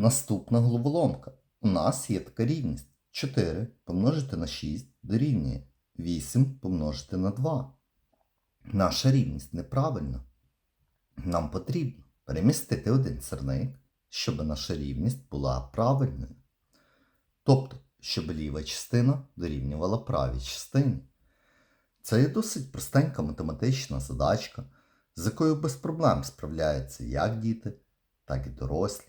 Наступна головоломка. У нас є така рівність. 4 помножити на 6 дорівнює 8 помножити на 2. Наша рівність неправильна. Нам потрібно перемістити один сирник, щоб наша рівність була правильною. Тобто, щоб ліва частина дорівнювала правій частині. Це є досить простенька математична задачка, з якою без проблем справляються як діти, так і дорослі.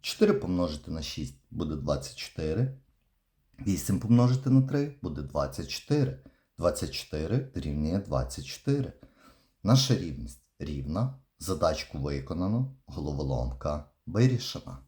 4 помножити на 6 буде 24. 8 помножити на 3 буде 24. 24 дорівнює 24. Наша рівність рівна. Задачку виконано, головоломка вирішена.